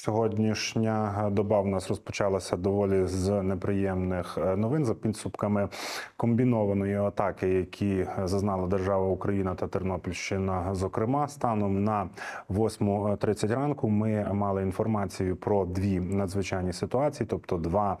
Сьогоднішня доба в нас розпочалася доволі з неприємних е, новин за підсумками комбінованої атаки, які зазнала держава Україна та Тернопільщина. Зокрема, станом на 8.30 ранку ми мали інформацію про дві надзвичайні ситуації, тобто два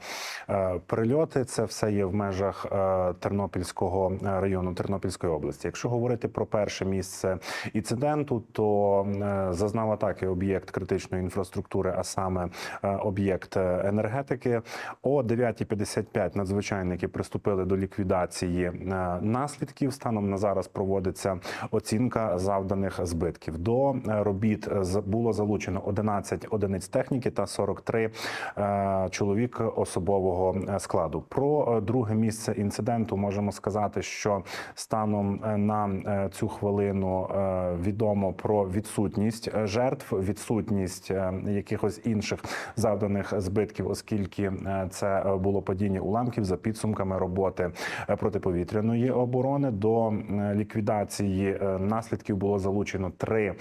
е, прильоти. Це все є в межах е, Тернопільського району Тернопільської області. Якщо говорити про перше місце інциденту, то зазнав атаки об'єкт критичної інфраструктури, а саме е, об'єкт е, енергетики. О 9.55 надзвичайники приступили до ліквідації е, наслідків. Станом на зараз проводиться оцінка завданих збитків. До робіт було залучено 11 одиниць техніки та 43 е, чоловік особового складу. Про друге місце інциденту можемо сказати, що станом на цю хвилину відомо про відсутність жертв, відсутність е, якихось інших завданих збитків, оскільки е, це е, було падіння уламків за підсумками роботи е, протиповітряної оборони. До ліквідації наслідків було залучено три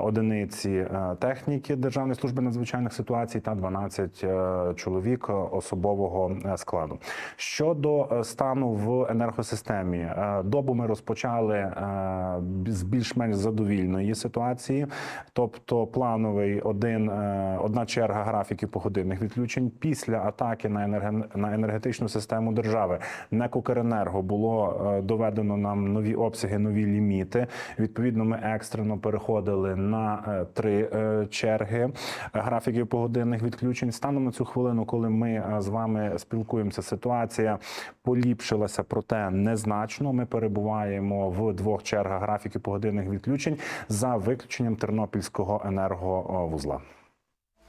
одиниці техніки Державної служби надзвичайних ситуацій та 12 е, чоловік особового складу. Щодо стану в енергосистемі, добу ми розпочали з більш-менш задовільної ситуації, тобто плановий один одна черга графіків погодинних відключень після атаки на енерген- на енергетичну систему держави. НЕК «Укренерго» було е, доведено нам нові обсяги, нові ліміти. Відповідно, ми екстрено переходили на е, три е, черги графіків погодинних відключень. Станом на цю хвилину, коли ми е, з вами спілкуємося, ситуація поліпшилася, проте незначно. Ми перебуваємо в двох чергах графіків погодинних відключень за виключенням Тернопільського енерговузла.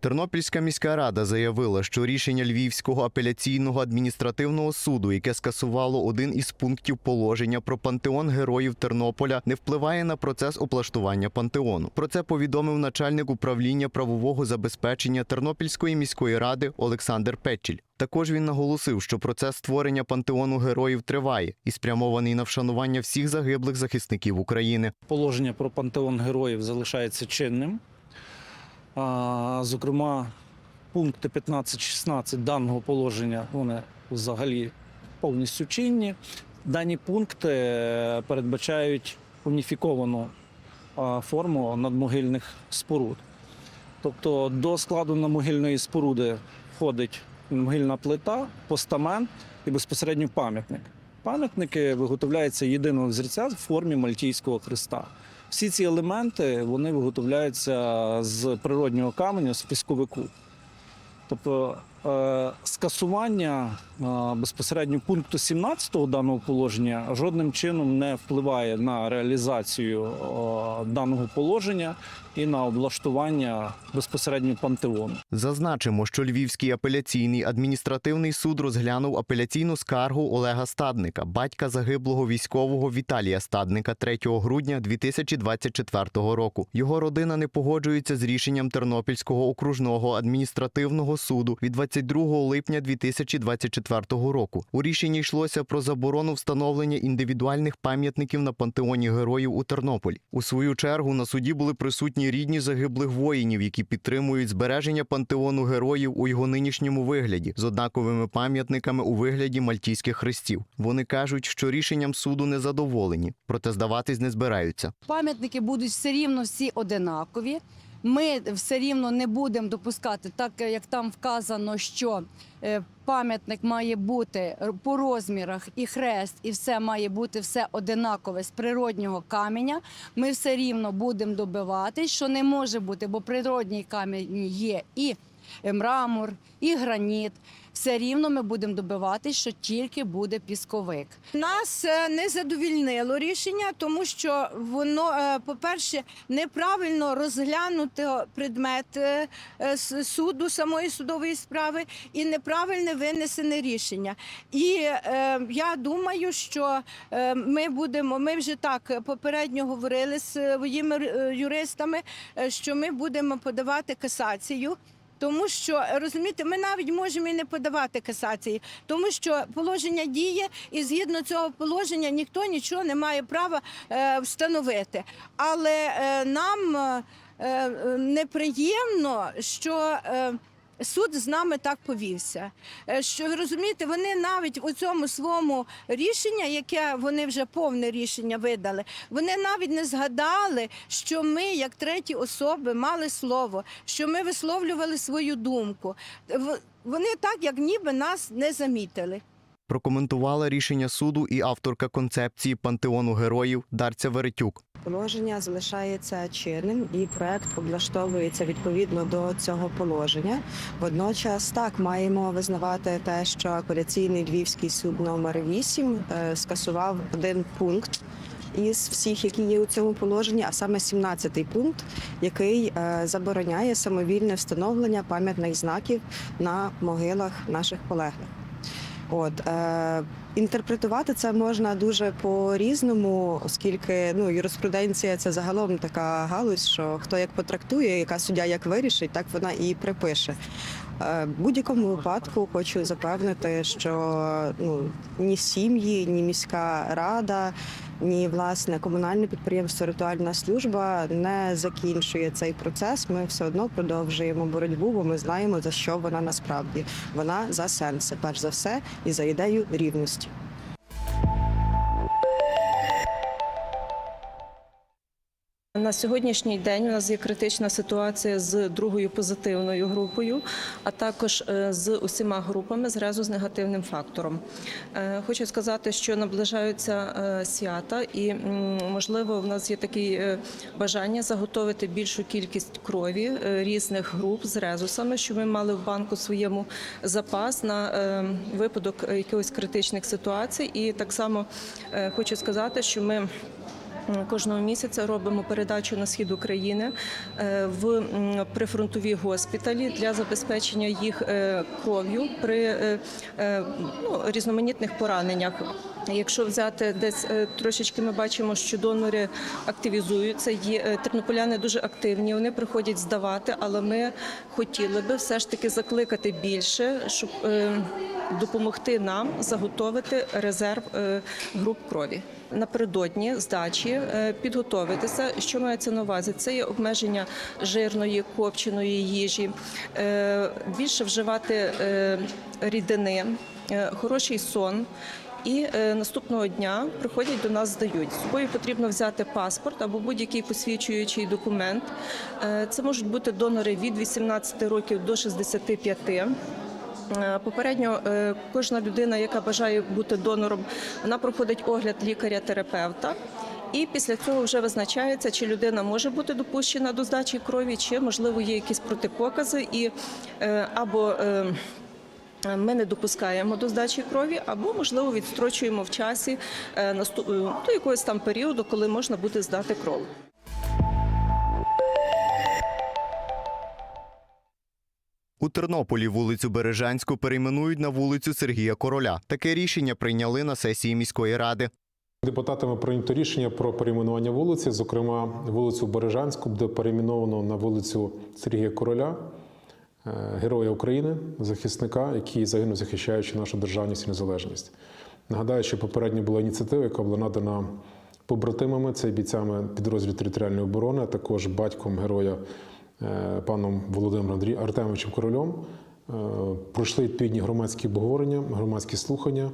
Тернопільська міська рада заявила, що рішення Львівського апеляційного адміністративного суду, яке скасувало один із пунктів положення про пантеон героїв Тернополя, не впливає на процес облаштування пантеону. Про це повідомив начальник управління правового забезпечення Тернопільської міської ради Олександр Петчіль. Також він наголосив, що процес створення пантеону героїв триває і спрямований на вшанування всіх загиблих захисників України. положення про пантеон героїв залишається чинним. Зокрема, пункти 15-16 даного положення вони взагалі повністю чинні. Дані пункти е, передбачають уніфіковану форму надмогильних споруд. Тобто до складу надмогильної споруди входить могильна плита, постамент і безпосередньо пам'ятник. Пам'ятники виготовляються єдиного взірця в формі Мальтійського хреста. Всі ці елементи вони виготовляються з природнього каменю, з пісковику. Тобто е, скасування е, безпосередньо пункту 17 даного положення жодним чином не впливає на реалізацію е, даного положення і на облаштування безпосередньо пантеону. Зазначимо, що Львівський апеляційний адміністративний суд розглянув апеляційну скаргу Олега Стадника, батька загиблого військового Віталія Стадника 3 грудня 2024 року. Його родина не погоджується з рішенням Тернопільського окружного адміністративного суду від 22 липня 2024 року. У рішенні йшлося про заборону встановлення індивідуальних пам'ятників на пантеоні героїв у Тернополі. У свою чергу на суді були присутні рідні загиблих воїнів, які підтримують збереження пантеону героїв у його нинішньому вигляді з однаковими пам'ятниками у вигляді мальтійських хрестів. Вони кажуть, що рішенням суду не задоволені, проте здаватись не збираються. Пам'ятники будуть все рівно всі одинакові. Ми все рівно не будемо допускати, так як там вказано, що е, пам'ятник має бути по розмірах і хрест, і все має бути все одинакове з природнього каменя. Ми все рівно будемо добиватись, що не може бути, бо природній камінь є і мрамор, і граніт. Все рівно ми будемо добиватись, що тільки буде пісковик. Нас е, не задовільнило рішення, тому що воно, е, по-перше, неправильно розглянуто предмет е, е, суду, самої судової справи, і неправильне винесене рішення. І е, я думаю, що е, ми будемо, ми вже так попередньо говорили з своїми е, юристами, е, що ми будемо подавати касацію. Тому що розумієте, ми навіть можемо і не подавати касації, тому що положення діє, і згідно цього положення ніхто нічого не має права е, встановити. Але е, нам е, е, неприємно, що. Е, Суд з нами так повівся. Е, Що ви розумієте, вони навіть у цьому своєму рішення, яке вони вже повне рішення видали, вони навіть не згадали, що ми, як треті особи, мали слово, що ми висловлювали свою думку. В- Вони так, як ніби нас не замітили. Прокоментувала рішення суду і авторка концепції пантеону героїв Дарця Веретюк. Положення залишається чинним і проект облаштовується відповідно до цього положення. Водночас так маємо визнавати те, що апеляційний львівський суд номер 8 е, скасував один пункт. Із всіх, які є у цьому положенні, а саме 17-й пункт, який е, забороняє самовільне встановлення пам'ятних знаків на могилах наших полеглих. От е, інтерпретувати це можна дуже по-різному, оскільки ну юриспруденція це загалом така галузь, що хто як потрактує, яка суддя як вирішить, так вона і припише. Е, В будь-якому випадку хочу запевнити, що ну ні сім'ї, ні міська рада, ні власне комунальне підприємство Ритуальна служба не закінчує цей процес. Ми все одно продовжуємо боротьбу, бо ми знаємо за що вона насправді. Вона за сенси, перш за все, і за ідею рівності. На сьогоднішній день у нас є критична ситуація з другою позитивною групою, а також е, з усіма групами зразу з негативним фактором. Е, Хочу сказати, що наближаються е, свята, і можливо в нас є таке бажання заготовити більшу кількість крові різних груп з резусами, щоб ми мали в банку своєму запас на випадок якихось критичних ситуацій. І так само хочу сказати, що ми. Кожного місяця робимо передачу на схід України е, в прифронтові госпіталі для забезпечення їх е, кров'ю при е, ну, різноманітних пораненнях. Якщо взяти десь е, трошечки, ми бачимо, що донори активізуються. Є е, тернополяни дуже активні. Вони приходять здавати, але ми хотіли би все ж таки закликати більше, щоб е, допомогти нам заготовити резерв груп крові. Напередодні здачі підготовитися. Що мається на увазі? Це є обмеження жирної копченої їжі, більше вживати рідини, хороший сон. І е, наступного дня приходять до нас, здають. З собою потрібно взяти паспорт або будь-який посвідчуючий документ. Е, це можуть бути донори від 18 років до 65. Е, Попередньо кожна людина, яка бажає бути донором, вона проходить огляд лікаря-терапевта. І після цього вже визначається, чи людина може бути допущена до здачі крові, чи можливо є якісь протипокази, і або ми не допускаємо до здачі крові, або можливо відстрочуємо в часі е, наступ- е, до якогось там періоду, коли можна буде здати кров. У Тернополі вулицю Бережанську перейменують на вулицю Сергія Короля. Таке рішення прийняли на сесії міської ради. Депутатами прийнято рішення про перейменування вулиці. Зокрема, вулицю Бережанську буде перейменовано на вулицю Сергія Короля, е, героя України, захисника, який загинув, захищаючи нашу державність і незалежність. Нагадаю, що попередньо була ініціатива, яка була надана побратимами, це бійцями підрозділів територіальної оборони, а також батьком героя е, паном Володимиром Андрій Артемовичем Корольом. Е, Пройшли відповідні громадські обговорення, громадські слухання.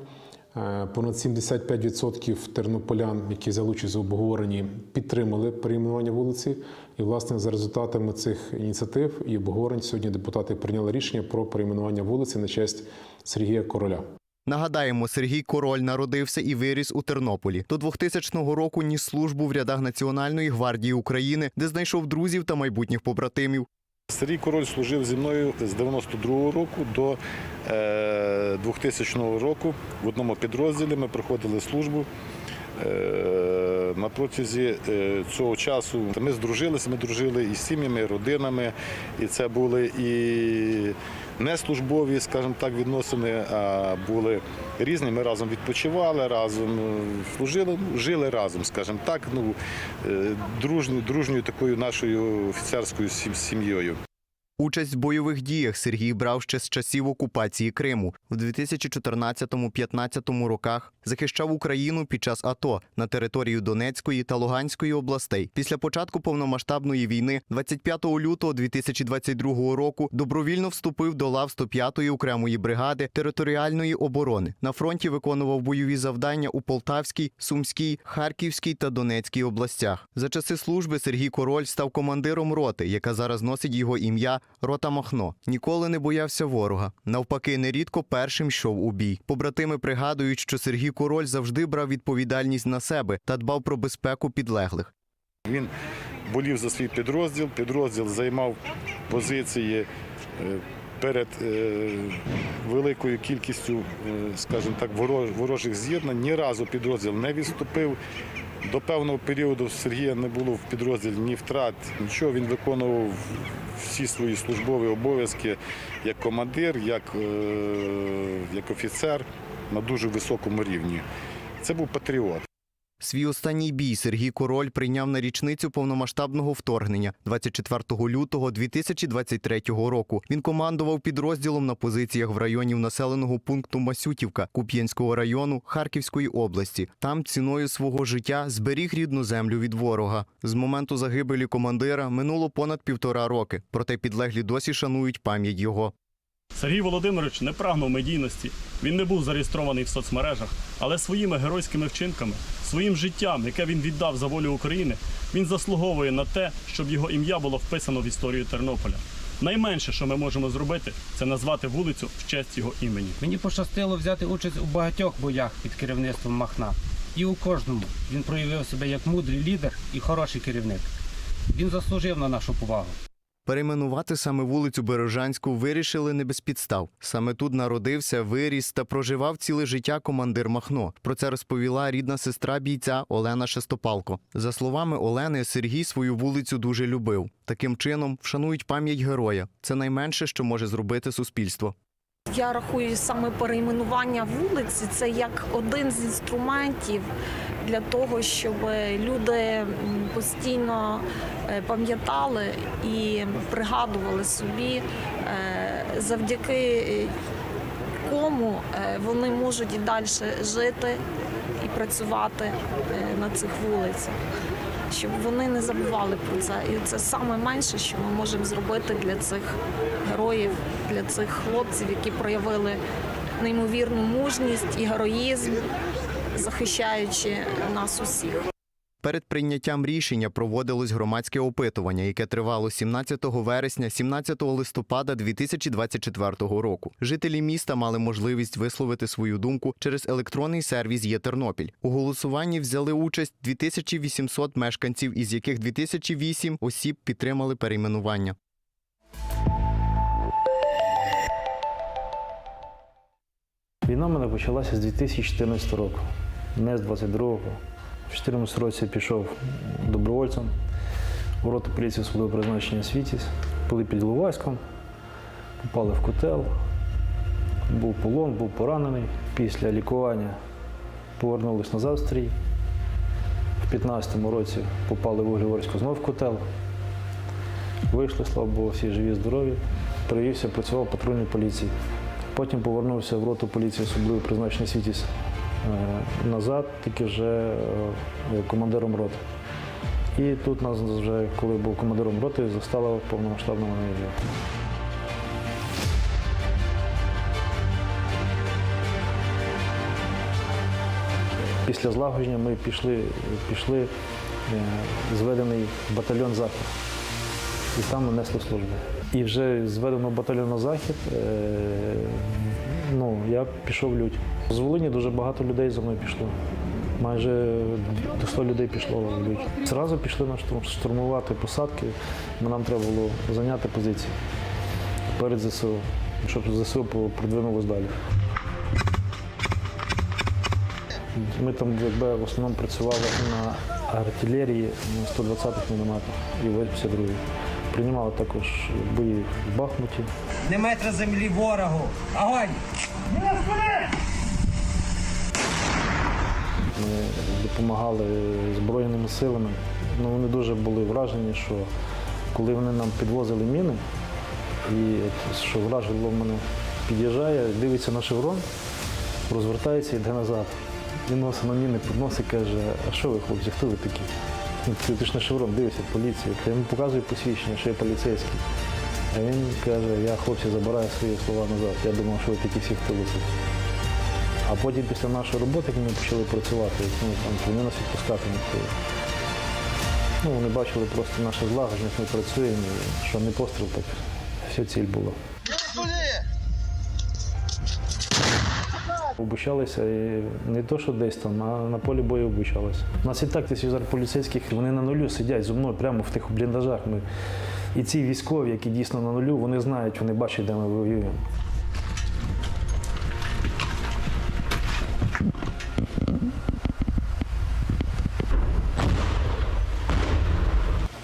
Е, Понад 75% тернополян, які взяли участь в обговоренні, підтримали перейменування вулиці. І, власне, за результатами цих ініціатив і обговорень сьогодні депутати прийняли рішення про перейменування вулиці на честь Сергія Короля. Нагадаємо, Сергій Король народився і виріс у Тернополі. До 2000 року ніс службу в рядах Національної гвардії України, де знайшов друзів та майбутніх побратимів. Сергій Король служив зі мною з 92-го року до е, 2000 року в одному підрозділі. Ми проходили службу. Е, На протязі е, цього часу ми здружилися, ми дружили із сім'ями, родинами, і це були і не службові, скажімо так, відносини, а були різні. Ми разом відпочивали, разом е, служили, ну, жили разом, скажімо так, ну, дружньою, дружньою такою нашою офіцерською сім'єю. Участь в бойових діях Сергій брав ще з часів окупації Криму. В 2014-15 роках захищав Україну під час АТО на території Донецької та Луганської областей. Після початку повномасштабної війни, 25 лютого 2022 року, добровільно вступив до лав 105-ї окремої бригади територіальної оборони. На фронті виконував бойові завдання у Полтавській, Сумській, Харківській та Донецькій областях. За часи служби Сергій Король став командиром роти, яка зараз носить його ім'я Рота Махно. Ніколи не боявся ворога. Навпаки, нерідко першим йшов у бій. Побратими пригадують, що Сергій Король завжди брав відповідальність на себе та дбав про безпеку підлеглих. Він болів за свій підрозділ. Підрозділ займав позиції е, перед е, великою кількістю, е, скажімо так, ворож- ворожих з'єднань. Ні разу підрозділ не відступив. До певного періоду Сергія не було в підрозділі ні втрат, нічого. Він виконував всі свої службові обов'язки як командир, як, е, як офіцер на дуже високому рівні. Це був патріот. Свій останній бій Сергій Король прийняв на річницю повномасштабного вторгнення 24 лютого 2023 року. Він командував підрозділом на позиціях в районі населеного пункту Масютівка Куп'янського району Харківської області. Там ціною свого життя зберіг рідну землю від ворога. З моменту загибелі командира минуло понад півтора роки. Проте підлеглі досі шанують пам'ять його. Сергій Володимирович не прагнув медійності. Він не був зареєстрований в соцмережах, але своїми геройськими вчинками, своїм життям, яке він віддав за волю України, він заслуговує на те, щоб його ім'я було вписано в історію Тернополя. Найменше, що ми можемо зробити, це назвати вулицю в честь його імені. Мені пощастило взяти участь у багатьох боях під керівництвом Махна. І у кожному він проявив себе як мудрий лідер і хороший керівник. Він заслужив на нашу повагу. Перейменувати саме вулицю Бережанську вирішили не без підстав. Саме тут народився, виріс та проживав ціле життя командир Махно. Про це розповіла рідна сестра бійця Олена Шестопалко. За словами Олени, Сергій свою вулицю дуже любив. Таким чином вшанують пам'ять героя. Це найменше, що може зробити суспільство. Я рахую саме перейменування вулиці це як один з інструментів для того, щоб люди постійно е, пам'ятали і пригадували собі, е, завдяки е, кому вони можуть і далі жити і працювати на цих вулицях. Щоб вони не забували про це. І це саме менше, що ми можемо зробити для цих героїв, для цих хлопців, які проявили неймовірну мужність і героїзм, захищаючи нас усіх. Перед прийняттям рішення проводилось громадське опитування, яке тривало 17 вересня, 17 листопада 2024 року. Жителі міста мали можливість висловити свою думку через електронний сервіс «Є Тернопіль». У голосуванні взяли участь 2800 мешканців, із яких 2008 осіб підтримали перейменування. Війна в мене почалася з 2014 року, не з 22-го. В 2014 році пішов добровольцем у роту поліції свого призначення Світість. Були під Іловайськом, попали в котел, був полон, був поранений. Після лікування повернулись назад в стрій. В 15-му році попали в Угліворську знов в котел. Вийшли, слава Богу, всі живі, здорові. Привівся, працював в патрульній поліції. Потім повернувся в роту поліції особливо призначений Світіс назад, тільки вже е, командиром роти. І тут нас вже, коли був командиром роти, застала повномасштабна війна. Після злагодження ми пішли, пішли е, зведений батальйон Захід. І там ми несли службу. І вже зведено батальйон на захід. Ну, я пішов в лють. З Волині дуже багато людей за мною пішло. Майже до 100 людей пішло в лють. Зразу пішли на штурм, штурмувати посадки, бо нам треба було зайняти позиції перед ЗСУ, щоб ЗСУ продвинулось далі. Ми там в основному працювали на артилерії на 120-х мінометах і 82-й. Приймали також бої в Бахмуті. Не метра землі ворогу! Огонь! Ми допомагали Збройними силами. Ну, вони дуже були вражені, що коли вони нам підвозили міни, І що враж в мене під'їжджає, дивиться на шеврон, розвертається і йде назад. Він носить на міни, підносить, каже, а що ви, хлопці, хто ви такі? Ти, ти ж на шеврон, дивишся, поліція. Я йому показую посвідчення, що я поліцейський. А він каже, я хлопці забираю свої слова назад. Я думав, що ви такі всі втилися. А потім після нашої роботи, як ми почали працювати, ну, там, вони нас відпускати не. Ну, вони бачили просто нашу злагодженість, ми працюємо, що не постріл, так вся ціль була. Обучалися не то, що десь там, а на полі бою обучалися. У нас і так тисяч поліцейських, вони на нулю сидять зі мною прямо в тих бліндажах. Ми... І ці військові, які дійсно на нулю, вони знають, вони бачать, де ми воюємо.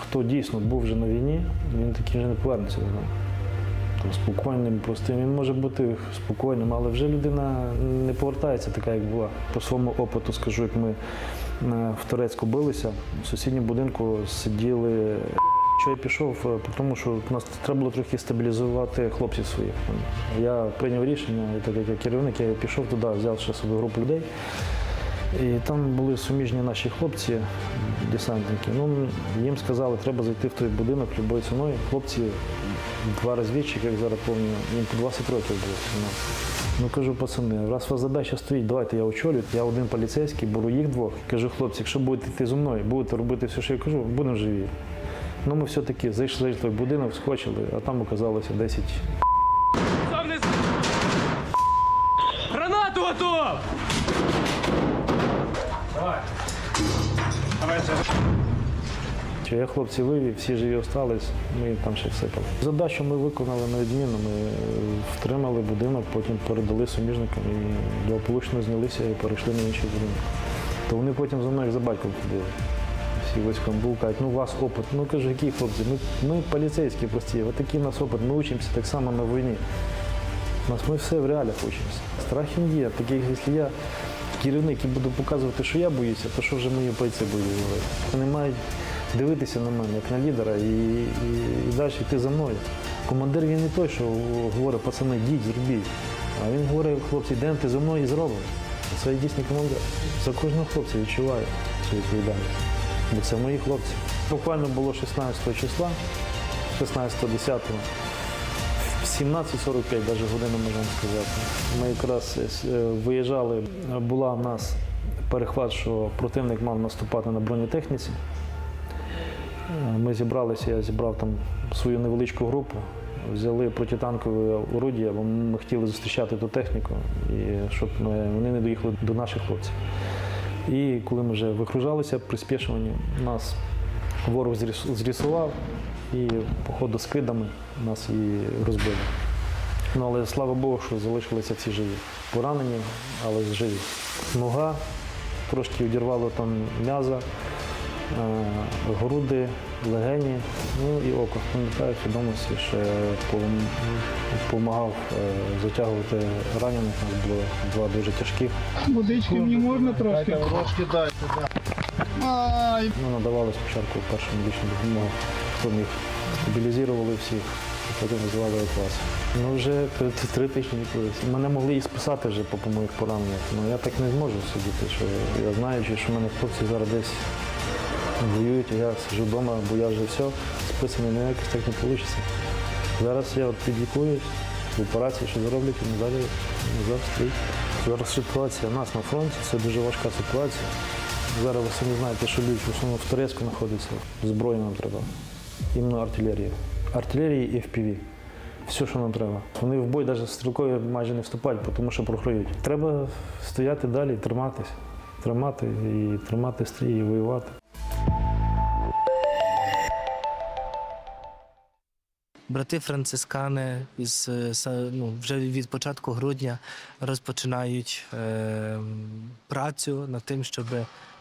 Хто дійсно був вже на війні, він такий вже не повернеться додому. Там, спокійним, простим. Він може бути спокійним, але вже людина не повертається така, як була. По своєму опиту скажу, як ми е, в Турецьку билися, в сусідньому будинку сиділи. Що я пішов, е, тому що нас треба було трохи стабілізувати хлопців своїх. Я прийняв рішення, і так як керівник, я пішов туди, взяв ще собі групу людей. І там були суміжні наші хлопці, десантники. Ну, їм сказали, треба зайти в той будинок любою ціною. Хлопці два розвідчики, як зараз пам'ятаю, їм по 20 років було. Ну, ну кажу, пацани, раз у вас задача стоїть, давайте я очолюю, я один поліцейський, беру їх двох. Кажу, хлопці, якщо будете йти зі мною, будете робити все, що я кажу, будемо живі. Ну ми все-таки зайшли в той будинок, скочили, а там оказалося 10 Що я хлопці вивів, всі живі остались, ми їм там ще всипали. Задачу ми виконали на відмінно. Ми е, втримали будинок, потім передали суміжникам і благополучно знялися і перейшли на інший будинок. То вони потім за мною як за батьком ходили. Всі військом був, кажуть, ну у вас опит. Ну кажу, які хлопці? Ми, ми поліцейські прості, от такий у нас опит, ми учимося так само на війні. У нас ми все в реаліях учимося. Страхів є. Таких, якщо я керівник і буду показувати, що я боюся, то що вже мої бойці будуть говорити. Вони мають дивитися на мене, як на лідера, і, і, і далі йти за мною. Командир він не той, що говорить, пацани, йдіть, зробіть. А він говорить, хлопці, йдемо ти за мною і зробимо. Це дійсний командир. За кожного хлопця відчуваю цю відповідальність. Бо це мої хлопці. Буквально було 16 числа, 16-10. В 17.45 навіть годину можемо сказати. Ми якраз е, виїжджали, була в нас перехват, що противник мав наступати на бронетехніці. Е, Ми зібралися, я зібрав там свою невеличку групу, взяли протитанкове орудія, бо ми хотіли зустрічати ту техніку, і щоб вони не доїхали до наших хлопців. І коли ми вже викружалися при спішуванні, нас ворог зрісував і, по ходу з кидами нас і розбили. Ну, але слава Богу, що залишилися всі живі. Поранені, але живі. Нога, трошки відірвало там м'яза, груди, легені, ну і око. Пам'ятаю свідомості, що допомагав затягувати ранених. У нас було два дуже тяжких. Водички мені можна трошки? Ну, надавали спочатку першу медичну допомогу, хто міг стабілізували всіх, а потім визивали клас. Ну вже три, три тижні колись. Мене могли і списати вже по, моїх пораненнях. Ну я так не зможу сидіти, що я знаю, що в мене хлопці зараз десь воюють, я сиджу вдома, бо я вже все, списаний ніяк так не вийде. Зараз я от підлікуюсь, в операції, що зроблять, і далі назад. Зараз ситуація у нас на фронті, це дуже важка ситуація. Зараз ви самі знаєте, що люди в основному в Турецьку знаходяться. Зброї нам треба. Іменно артилерія. Артилерія і FPV. Все, що нам треба. Вони в бой навіть стрілкові майже не вступають, тому що програють. Треба стояти далі, триматись. Тримати і тримати стрій, і воювати. Брати францискани із е, ну, вже від початку грудня розпочинають е, працю над тим, щоб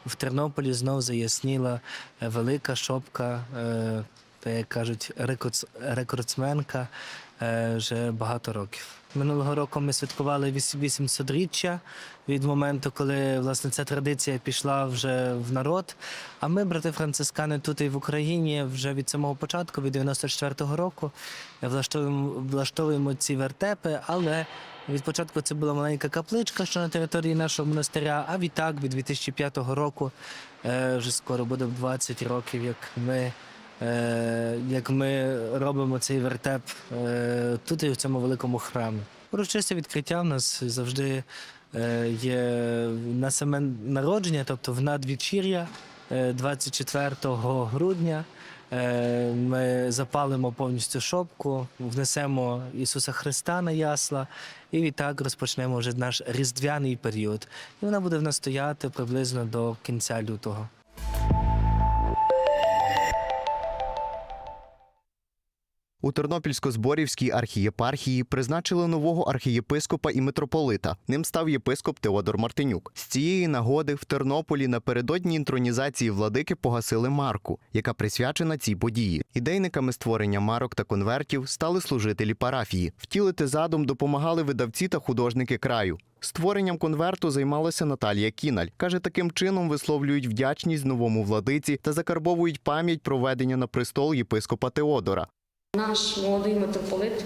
в Тернополі знов заясніла е, велика шопка, е, та як кажуть, рекордс- рекордсменка е, вже багато років. Минулого року ми святкували 800-річчя від моменту, коли власне ця традиція пішла вже в народ. А ми, брати францискани, тут і в Україні вже від самого початку, від 94-го року, влаштовуємо, влаштовуємо ці вертепи, але від початку це була маленька капличка, що на території нашого монастиря. А відтак, від 2005 року, е, вже скоро буде 20 років, як ми, е, як ми робимо цей вертеп е, тут і в цьому великому храмі. Урочисте відкриття в нас завжди е, є на саме народження, тобто в надвечір'я е, 24 грудня. Е, Ми запалимо повністю шопку, внесемо Ісуса Христа на ясла, і відтак розпочнемо вже наш різдвяний період. І вона буде в нас стояти приблизно до кінця лютого. У Тернопільсько-Зборівській архієпархії призначили нового архієпископа і митрополита. Ним став єпископ Теодор Мартинюк. З цієї нагоди в Тернополі напередодні інтронізації владики погасили марку, яка присвячена цій події. Ідейниками створення марок та конвертів стали служителі парафії. Втілити задум допомагали видавці та художники краю. Створенням конверту займалася Наталія Кіналь. Каже, таким чином висловлюють вдячність новому владиці та закарбовують пам'ять про ведення на престол єпископа Теодора. Наш молодий митрополит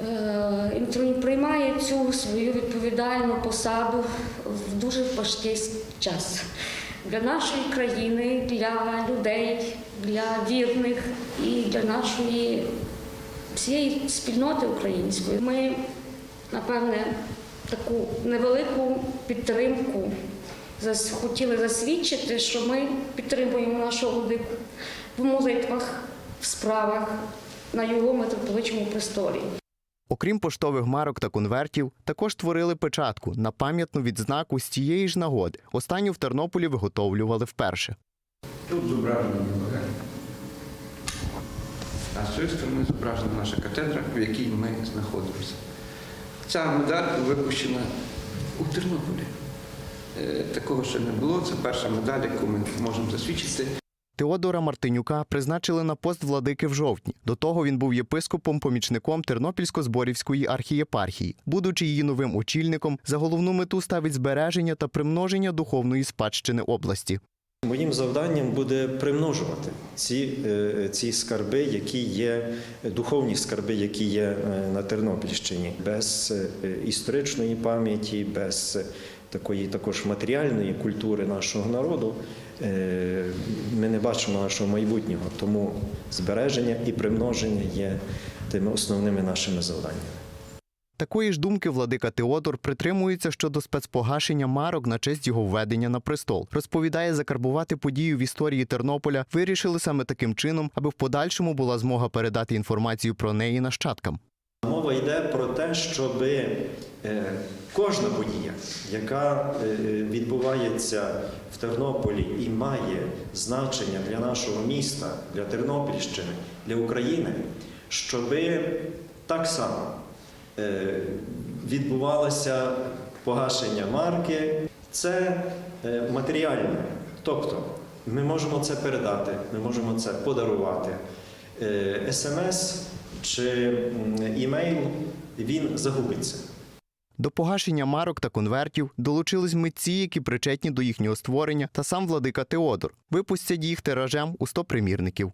е, приймає цю свою відповідальну посаду в дуже важкий час для нашої країни, для людей, для вірних і для нашої всієї спільноти української. Ми, напевне, таку невелику підтримку хотіли засвідчити, що ми підтримуємо нашого владику в молитвах, в справах на його митрополичому престолі. Окрім поштових марок та конвертів, також творили печатку на пам'ятну відзнаку з цієї ж нагоди. Останню в Тернополі виготовлювали вперше. Тут зображені Євангелія. А з цієї сторони зображена наша катедра, в якій ми знаходимося. Ця медаль випущена у Тернополі. Е, Такого ще не було. Це перша медаль, яку ми можемо засвідчити. Теодора Мартинюка призначили на пост владики в жовтні. До того він був єпископом-помічником Тернопільсько-Зборівської архієпархії. Будучи її новим очільником, за головну мету ставить збереження та примноження духовної спадщини області. Моїм завданням буде примножувати ці, е, ці скарби, які є духовні скарби, які є е, на Тернопільщині, без е, історичної пам'яті, без такої також матеріальної культури нашого народу. Е, Ми не бачимо нашого майбутнього, тому збереження і примноження є тими основними нашими завданнями. Такої ж думки владика Теодор притримується щодо спецпогашення марок на честь його введення на престол. Розповідає, закарбувати подію в історії Тернополя вирішили саме таким чином, аби в подальшому була змога передати інформацію про неї нащадкам. Мова йде про те, щоб кожна подія, яка е, відбувається в Тернополі і має значення для нашого міста, для Тернопільщини, для України, щоб так само е, відбувалося погашення марки. Це е, матеріальне. Тобто ми можемо це передати, ми можемо це подарувати. Е, СМС чи імейл він загубиться. До погашення марок та конвертів долучились митці, які причетні до їхнього створення, та сам владика Теодор. Випустять їх тиражем у 100 примірників.